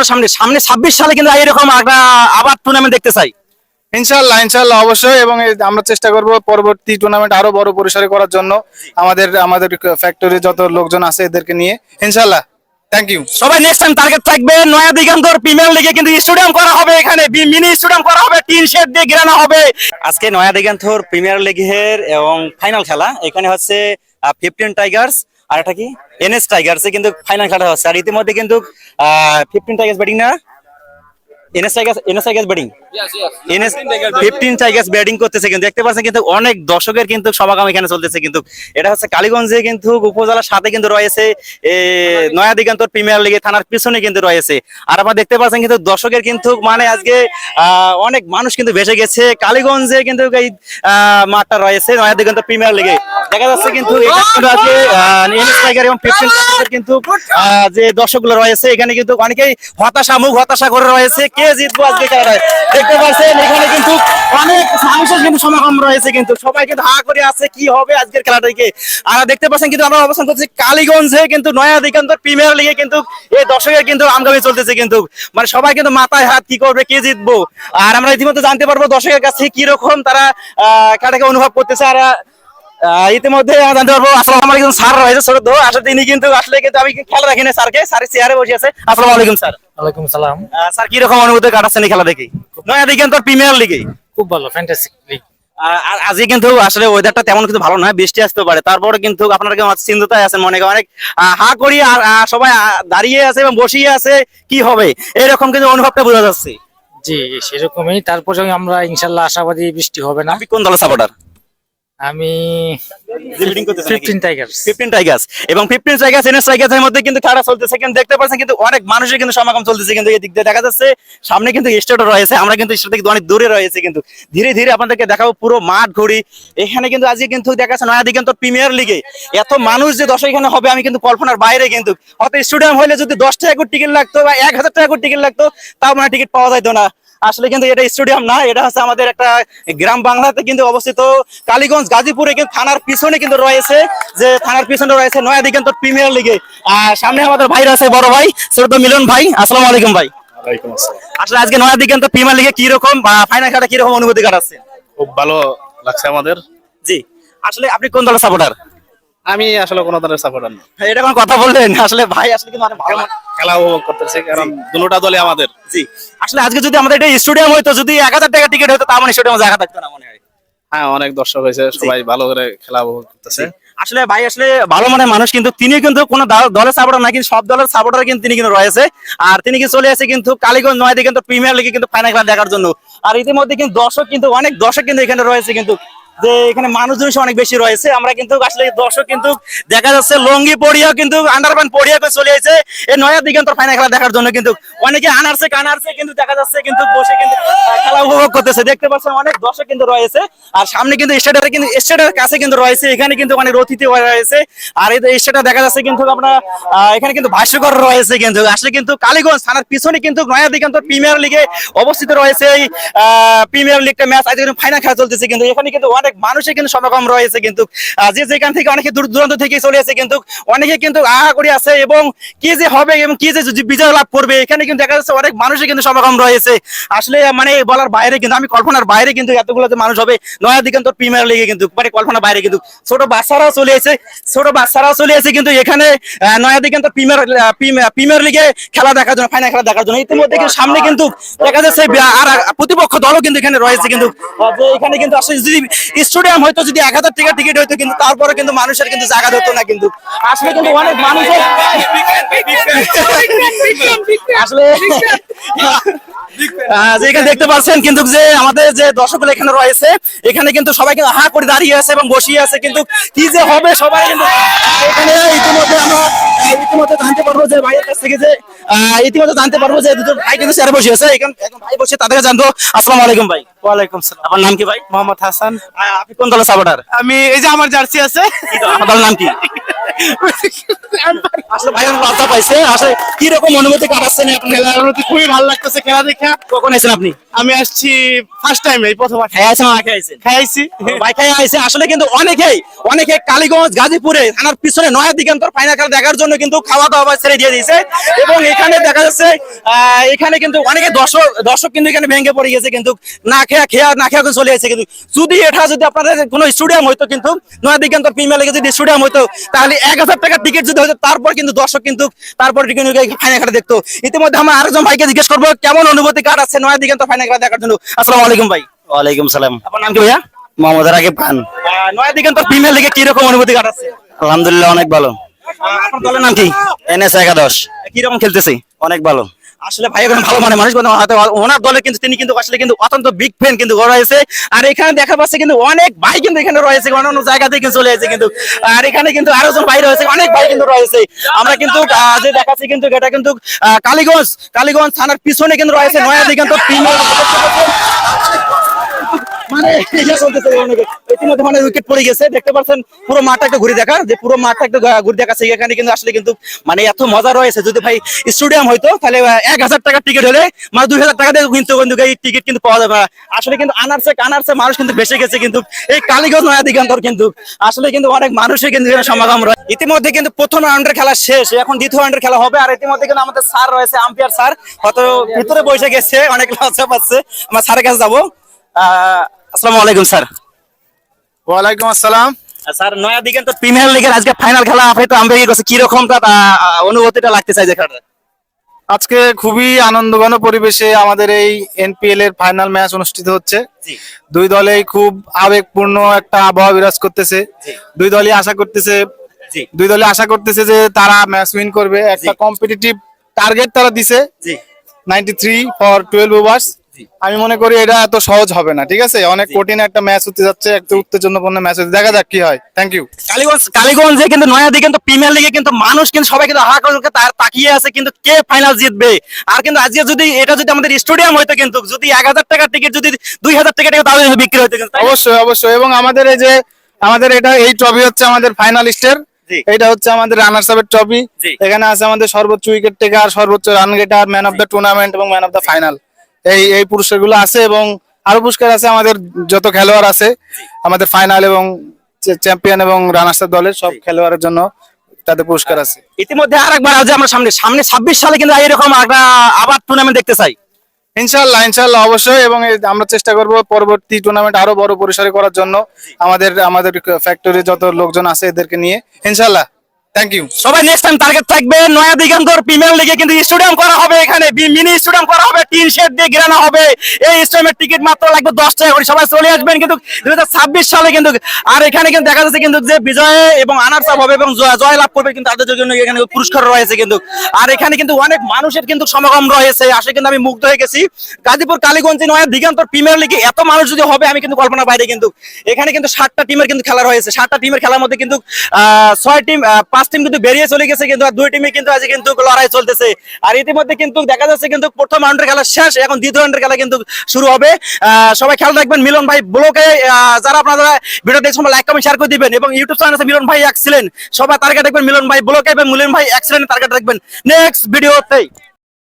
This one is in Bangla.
আমরা সামনে সামনে ছাব্বিশ সালে কিন্তু এরকম একটা আবার টুর্নামেন্ট দেখতে চাই। ইনশাল্লাহ ইনশাল্লাহ অবশ্যই এবং আমরা চেষ্টা করব পরবর্তী টুর্নামেন্ট আরও বড় পরিসরে করার জন্য আমাদের আমাদের ফ্যাক্টরি যত লোকজন আছে এদেরকে নিয়ে। ইনশাল্লাহ থ্যাংক ইউ সবাই নেক্সট টাইম টার্গেট থাকবে নয়া দিগন্তর প্রিমিয়ার লিগে কিন্তু স্টেডিয়াম করা হবে এখানে মিনি স্টেডিয়াম করা হবে টিন শেড দিয়ে ঘেরানো হবে। আজকে নয়া দিগন্তর প্রিমিয়ার লিগের এবং ফাইনাল খেলা এখানে হচ্ছে ফিফটিন টাইগার্স আর এটা কি? এনএস টাইগার্স কিন্তু ফাইনাল খেলা হচ্ছে। আর ইতিমধ্যে কিন্তু ফিফটিন টাইগার্স ব্যাটিং না? NS tigers NS tigers batting NS fifteen tigers batting করতেছে কিন্তু দেখতে পাচ্ছেন কিন্তু অনেক দর্শকের কিন্তু সমাগম এখানে চলতেছে কিন্তু। এটা হচ্ছে কালীগঞ্জে কিন্তু উপজেলার সাথে কিন্তু রয়েছে নয়া দিগন্তর প্রিমিয়ার লিগে থানার পিছনে কিন্তু রয়েছে। আর আপনারা দেখতে পাচ্ছেন কিন্তু দর্শকের কিন্তু মানে আজকে অনেক মানুষ কিন্তু ভেসে গেছে। কালীগঞ্জে কিন্তু এই মাঠটা রয়েছে নয়া দিগন্তর প্রিমিয়ার লিগে দেখা যাচ্ছে কিন্তু কিন্তু আজকে এনএস টাইগার এবং ফিফটিন কিন্তু আহ, যে দর্শকগুলো রয়েছে এখানে কিন্তু অনেকেই হতাশা মুখ হতাশা করে রয়েছে। কে জিতবো আজকে খেলাটায়? দেখতে পাচ্ছেন এখানে কিন্তু অনেক মানুষের কিন্তু সমাগম রয়েছে কিন্তু। সবাই কিন্তু হা করে আছে কি হবে আজকের খেলাটাকে? আর দেখতে পাচ্ছেন কিন্তু আমরা অবস্থান করছি কালীগঞ্জে কিন্তু নয়া দিগন্ত প্রিমিয়ার লিগে কিন্তু এই দর্শকের কিন্তু আমগামি চলতেছে কিন্তু। মানে সবাই কিন্তু মাথায় হাত কি করবে কে জিতবো? আর আমরা ইতিমধ্যে জানতে পারব দর্শকের কাছে কি রকম তারা আহ, খেলাটাকে অনুভব করতেছে। আর ইতিমধ্যে জানতে পারব আসসালামু আলাইকুম স্যার রয়েছে ছোট আসলে তিনি কিন্তু আসলে কিন্তু আমি খেলা দেখি না স্যারকে। স্যারের চেয়ারে বসে আছে। আসসালামু আলাইকুম স্যার। ওয়ালাইকুম সালাম। স্যার কি রকম অনুভূতি কাটাচ্ছেন খেলা দেখে? নয়া দিগন্ত প্রিমিয়ার লিগে। খুব ভালো ফ্যান্টাসিক লিগ আ- আ- আজকে কিন্তু আসলে ওয়েদারটা তেমন কিন্তু ভালো নয় বৃষ্টি আসতে পারে। তারপরে কিন্তু আপনারা কেমন চিন্তায় আছেন মনে করেন। অনেক হা করি আর সবাই দাঁড়িয়ে আছে এবং বসিয়ে আছে। কি হবে? এরকম কিন্তু অনুভবটা বোঝা যাচ্ছে। জি সেরকমই। তারপরে আমরা ইনশাল্লাহ আশাবাদী বৃষ্টি হবে না। আপনি কোন দলের সাপোর্টার আমি ফিফটিন টাইগার্স ফিফটিন টাইগার্স এবং ফিফটিন টাইগার্স এনএস টাইগার্সের মধ্যে কিন্তু খেলা চলতেছে। কিন্তু দেখতে পাচ্ছেন কিন্তু অনেক মানুষের কিন্তু সমাগম চলতেছে কিন্তু এই দিক দিয়ে দেখা যাচ্ছে সামনে কিন্তু স্টেটও রয়েছে। আমরা কিন্তু স্টেট থেকে অনেক দূরে রয়েছে কিন্তু। ধীরে ধীরে আপনাদেরকে দেখাবো পুরো মাঠ ঘুরি। এখানে কিন্তু আজকে কিন্তু দেখা যাচ্ছে নয়া দিগন্ত প্রিমিয়ার লিগে এত মানুষ যে দশ এখানে হবে আমি কিন্তু কল্পনার বাইরে কিন্তু। হয়তো স্টেডিয়াম হলে যদি দশ টাকা করে টিকিট লাগতো বা এক হাজার টাকা করে টিকিট লাগতো তাও মানে টিকিট পাওয়া যাইতো না। আসলে কিন্তু এটা স্টেডিয়াম না এটা হচ্ছে আমাদের একটা গ্রাম বাংলাতে কিন্তু অবস্থিত কালীগঞ্জ গাজীপুরে কিন্তু থানার পিছনে কিন্তু রয়েছে যে থানার পিছনে রয়েছে নয়া দিগন্ত প্রিমিয়ার লিগে। আর সামনে আমাদের ভাই রয়েছে বড় ভাই শ্রদ্ধা মিলন ভাই আসসালামু আলাইকুম ভাই। আসলে আজকে নয়া দিগন্ত প্রিমিয়ার লিগে কি রকম বা ফাইনাল খেলা কি রকম অনুভূতি কাটাচ্ছে? খুব ভালো লাগছে আমাদের। জি আসলে আপনি কোন দলের সাপোর্টার আমি আসলে কোনো ধরনের সাপোর্টার না। এটা কোন কথা বললেন? আসলে ভাই আসলে কিন্তু অনেক ভালো। খেলা উপভোগ করতেছি কারণ দুটা দলে আমাদের। জি। আসলে আজকে যদি আমাদের এটা স্টেডিয়াম হইতো যদি এক হাজার টাকা টিকিট হতো তার মানে স্টেডিয়ামে জায়গা থাকতো না মনে হয়। হ্যাঁ অনেক দর্শক হয়েছে সবাই ভালো করে খেলা উপভোগ করতেছে। আসলে ভাই আসলে ভালো মানের মানুষ কিন্তু তিনি কিন্তু কোন দলের সাপোর্টার না কিন্তু সব দলের সাপোর্টার কিন্তু তিনি কিন্তু রয়েছে। আর তিনি কিন্তু চলে আসে কিন্তু কালীগঞ্জ নয়দিকে কিন্তু প্রিমিয়ার লিগে কিন্তু ফাইনাল খেলা দেখার জন্য। আর ইতিমধ্যে কিন্তু দর্শক কিন্তু অনেক দর্শক কিন্তু এখানে রয়েছে কিন্তু। যে এখানে মানুষজন অনেক বেশি রয়েছে। আমরা কিন্তু আসলে দর্শক কিন্তু দেখা যাচ্ছে, লঙ্গি পড়িয়া কিন্তু আন্ডারপ্যান্ট পড়িয়া করে চলে আসে এই নয়া দিগন্তর ফাইনাল খেলা দেখার জন্য কিন্তু অনেকে আনারছে কানারছে কিন্তু দেখা যাচ্ছে কিন্তু বসে কিন্তু খেলা উপভোগ করতেছে। দেখতে পাচ্ছেন অনেক দর্শক কিন্তু রয়েছে। আর সামনে কিন্তু স্টেডিয়ামের কিন্তু স্টেডিয়ামের কাছে কিন্তু রয়েছে। এখানে কিন্তু অনেক অতিথি রয়েছে। আর এই স্টেডিয়াম দেখা যাচ্ছে কিন্তু আপনার এখানে কিন্তু ভাষ্যকর রয়েছে কিন্তু। আসলে কিন্তু কালীগঞ্জ থানার পিছনে কিন্তু নয়া দিগন্ত প্রিমিয়ার লিগে অবস্থিত রয়েছে এই প্রিমিয়ার লিগটা ম্যাচ আজকে ফাইনাল খেলা চলতেছে কিন্তু। এখানে কিন্তু অনেক মানুষের কিন্তু সমাগম রয়েছে কিন্তু যে যেখান থেকে অনেকে দূর দূরান্ত থেকে চলে আসে কিন্তু, অনেকে কিন্তু আহা করে আছে এবং কি যে হবে এবং কি যে বিজয় লাভ করবে, এখানে কিন্তু দেখা যাচ্ছে অনেক মানুষের কিন্তু সমাগম রয়েছে। আসলে মানে বলার বাইরে কিন্তু, আমি কল্পনার বাইরে কিন্তু এতগুলো যে মানুষ হবে, নয়া দিগন্ত প্রিমিয়ার লিগে কিন্তু মানে কল্পনার বাইরে কিন্তু, ছোট বাচ্চারাও চলে এসে, ছোট বাচ্চারাও চলে এসে কিন্তু এখানে নয়া দিগন্ত প্রিমিয়ার প্রিমিয়ার লিগে খেলা দেখার জন্য ফাইনাল খেলা দেখার জন্য। ইতিমধ্যে কিন্তু সামনে কিন্তু দেখা যাচ্ছে আর প্রতিপক্ষ দলও কিন্তু এখানে রয়েছে কিন্তু। এখানে কিন্তু আসলে স্টেডিয়াম হয়তো যদি এক হাজার টাকা টিকিট হইতো কিন্তু তারপরে কিন্তু মানুষের কিন্তু জায়গা হতো না কিন্তু। আসলে কিন্তু অনেক মানুষের আসলে এখানে দেখতে পাচ্ছেন কিন্তু যে আমাদের যে দর্শকগুলো এখানে রয়েছে, এখানে কিন্তু সবাই কিন্তু হা করে দাঁড়িয়ে আছে এবং বসিয়ে আছে কিন্তু কি যে হবে সবাই কিন্তু এখানে ইতিমধ্যে আমরা ইতিমধ্যে জানতে পারব যে ভাইয়ের কাছ থেকে যে আহ, ইতিমধ্যে জানতে পারব যে দুটো ভাই কিন্তু চেয়ারে বসে আছে। এখন ভাই বসে তাদেরকে জানতো আসসালামু আলাইকুম ভাই। ওয়ালাইকুম সালাম। আপনার নাম কি ভাই? মোহাম্মদ হাসান। আপনি কোন দলের সাপোর্টার আমি এই যে আমার জার্সি আছে। আপনার নাম কি? আসলে ভাই আমার লজ্জা পাইছে আসলে কি রকম অনুভূতি কাটাচ্ছেন আপনি খেলার অনুভূতি খুবই ভালো লাগতেছে খেলা দেখা। কখন এসেছেন আপনি? আমি আসছি ফার্স্ট টাইম এই প্রথম খাই না খাই খাইছি ভাই খাই আইছে আসলে কিন্তু অনেকেই অনেকে কালীগঞ্জ গাজীপুরে থানার পিছনে নয়া দিগন্তর ফাইনাল খেলা দেখার জন্য কিন্তু খাওয়া দাওয়া ছেড়ে দিয়ে দিয়েছে। এবং এখানে দেখা যাচ্ছে এখানে কিন্তু অনেকে দর্শক দর্শক কিন্তু এখানে ভেঙে পড়ে গেছে কিন্তু না খেয়া খেয়া না খেয়া চলে আসছে। কিন্তু যদি এটা যদি আপনাদের কোনো স্টুডিয়াম হইতো কিন্তু নয়া দিগন্তর প্রিমিয়ার লিগে যদি স্টুডিয়াম হইতো তাহলে এক হাজার টাকার টিকিট যদি হতো তারপর কিন্তু দর্শক কিন্তু তারপর কিন্তু ফাইনাল খেলা দেখতো। ইতিমধ্যে আমার আরেকজন ভাইকে জিজ্ঞেস করব কেমন অনুভূতি কাটাচ্ছে নয়া দিকে ফাইনাল খেলা দেখার জন্য। আসসালামু আলাইকুম ভাই। ওয়ালাইকুম সালাম। আপনার নাম কি ভাইয়া? মোহাম্মদ রাকিব খান। নয় দিকে তো প্রিমিয়ার লিগে কীরকম অনুভূতি আছে? আলহামদুলিল্লাহ অনেক ভালো। আপনার দলের নাম কি? এনএস একাদশ। কীরকম খেলতেছে? অনেক ভালো। আসলে ভাই এখন ভালো মানে মানুষ হয়তো ওনার দলে কিন্তু তিনি কিন্তু আসলে কিন্তু অত্যন্ত বিগ ফ্যান কিন্তু রয়েছে। আর এখানে দেখা পাচ্ছে কিন্তু অনেক ভাই কিন্তু এখানে রয়েছে, অন্য জায়গা থেকে চলে এসেছে কিন্তু। আর এখানে কিন্তু আরও জন ভাই রয়েছে, অনেক ভাই কিন্তু রয়েছে। আমরা কিন্তু যে দেখাচ্ছি কিন্তু এটা কিন্তু কালীগঞ্জ কালীগঞ্জ থানার পিছনে কিন্তু রয়েছে নয়া দিগন্ত মানে মানে পুরো মাঠটা একটু ঘুরে দেখা যে পুরো মাঠটা একটু ঘুরে দেখাচ্ছে, এখানে কিন্তু আসলে কিন্তু মানে এত মজা রয়েছে। যদি ভাই স্টেডিয়াম হইতো তাহলে এক হাজার টাকার টিকিট হলে মানে দুই হাজার টাকা দিয়ে কিন্তু কিন্তু এই টিকিট কিন্তু পাওয়া যাবে। আসলে কিন্তু আনারসে কানারসে মানুষ কিন্তু বেশি গেছে কিন্তু এই কালীগঞ্জ নয়া দিগন্তর কিন্তু। আসলে কিন্তু অনেক মানুষের কিন্তু সমাগম রয়েছে ইতিমধ্যে কিন্তু প্রথম রাউন্ডের খেলা শেষ, এখন দ্বিতীয় রাউন্ডের খেলা হবে। আর ইতিমধ্যে কিন্তু আমাদের স্যার রয়েছে, আম্পিয়ার স্যার। হয়তো ভিতরে বসে গেছে, অনেক লজ্জা পাচ্ছে। আমার স্যারের কাছে যাব। আহ আসসালামু আলাইকুম স্যার। ওয়ালাইকুম আসসালাম। স্যার নয়া দিকে তো প্রিমিয়ার লিগের আজকে ফাইনাল খেলা আপনি তো আমি কাছে কি রকম অনুভূতিটা লাগতে চাই যে খেলাটা? আজকে খুবই আনন্দঘন পরিবেশে আমাদের এই এনপিএল এর ফাইনাল ম্যাচ অনুষ্ঠিত হচ্ছে। দুই দলেই খুব আবেগপূর্ণ একটা আবহাওয়া বিরাজ করতেছে। দুই দলই আশা করতেছে দুই দলই আশা করতেছে যে তারা ম্যাচ উইন করবে। একটা কম্পিটিটিভ টার্গেট তারা দিছে। Ninety three for twelve overs. আমি মনে করি এটা এত সহজ হবে না ঠিক আছে? অনেক কঠিন একটা ম্যাচ হতে যাচ্ছে একটা উত্তেজনাপূর্ণ ম্যাচ হতে দেখা যাক কি হয়। থ্যাংক ইউ কালীগঞ্জ কালীগঞ্জে কিন্তু নয়া দিকে কিন্তু প্রিমিয়ার লিগে কিন্তু মানুষ কিন্তু সবাই কিন্তু হাহা করে তার তাকিয়ে আছে কিন্তু কে ফাইনাল জিতবে? আর কিন্তু আজকে যদি এটা যদি আমাদের স্টেডিয়াম হইতো কিন্তু যদি এক হাজার টাকার টিকিট যদি দুই হাজার টাকা তাহলে বিক্রি হইতো কিন্তু অবশ্যই অবশ্যই। এবং আমাদের এই যে আমাদের এটা এই ট্রফি হচ্ছে আমাদের ফাইনালিস্টের এটা হচ্ছে আমাদের রানার্স আপের ট্রফি এখানে আছে আমাদের সর্বোচ্চ উইকেট টেকার সর্বোচ্চ run getter man of the tournament এবং ম্যান অফ দ্য ফাইনাল এই এই পুরস্কারগুলো আছে এবং আরও পুরস্কার আছে আমাদের যত খেলোয়াড় আছে আমাদের ফাইনাল এবং চ্যাম্পিয়ন এবং রানার্স দলের সব খেলোয়াড়ের জন্য তাদের পুরস্কার আছে। ইতিমধ্যে আরেকবার আজ আমরা সামনে। সামনে ছাব্বিশ সালে কিন্তু এরকম একটা আবার টুর্নামেন্ট দেখতে চাই। ইনশাল্লাহ ইনশাল্লাহ অবশ্যই এবং আমরা চেষ্টা করব পরবর্তী টুর্নামেন্ট আরও বড় পরিসরে করার জন্য। আমাদের আমাদের ফ্যাক্টরি যত লোকজন আছে এদেরকে নিয়ে। ইনশাল্লাহ থ্যাংক ইউ সবাই নেক্সট টাইম টার্গেট থাকবে নয়া দিগন্তর প্রিমিয়ার লিগে কিন্তু স্টেডিয়াম করা হবে এখানে মিনি স্টেডিয়াম করা হবে, টিন শেড দিয়ে ঘেরানো হবে। এই স্টেডিয়ামের টিকিট মাত্র লাগবে দশ টাকা সবাই চলে আসবেন কিন্তু সালে কিন্তু, আর এখানে কিন্তু দেখা যাচ্ছে কিন্তু যে বিজয় এবং হবে এবং জয় লাভ করবে কিন্তু তাদের জন্য এখানে পুরস্কার রয়েছে কিন্তু। আর এখানে কিন্তু অনেক মানুষের কিন্তু সমাগম রয়েছে আসলে কিন্তু আমি মুগ্ধ হয়ে গেছি। গাজীপুর, কালীগঞ্জে নয়া দিগন্তর প্রিমিয়ার লিগে এত মানুষ যদি হবে, আমি কিন্তু কল্পনা বাইরে কিন্তু। এখানে কিন্তু সাতটা টিমের কিন্তু খেলা রয়েছে। সাতটা টিমের খেলার মধ্যে কিন্তু ছয় টিম পাঁচ টিম কিন্তু বেরিয়ে চলে গেছে কিন্তু, আর দুই টিমে কিন্তু আজ কিন্তু লড়াই চলতেছে। আর ইতিমধ্যে কিন্তু দেখা যাচ্ছে কিন্তু প্রথম রাউন্ডের খেলা শেষ, এখন দ্বিতীয় রাউন্ডের খেলা কিন্তু শুরু হবে। সবাই খেয়াল রাখবেন, মিলন ভাই ব্লকে যারা আপনারা ভিডিও দেখছেন লাইক কমেন্ট শেয়ার করে দিবেন। এবং ইউটিউব চ্যানেল আছে মিলন ভাই এক্সিলেন্ট সবাই টার্গেট রাখবেন, মিলন ভাই ব্লকে এবং মিলন ভাই এক্সিলেন্ট টার্গেট রাখবেন। নেক্সট ভিডিওতে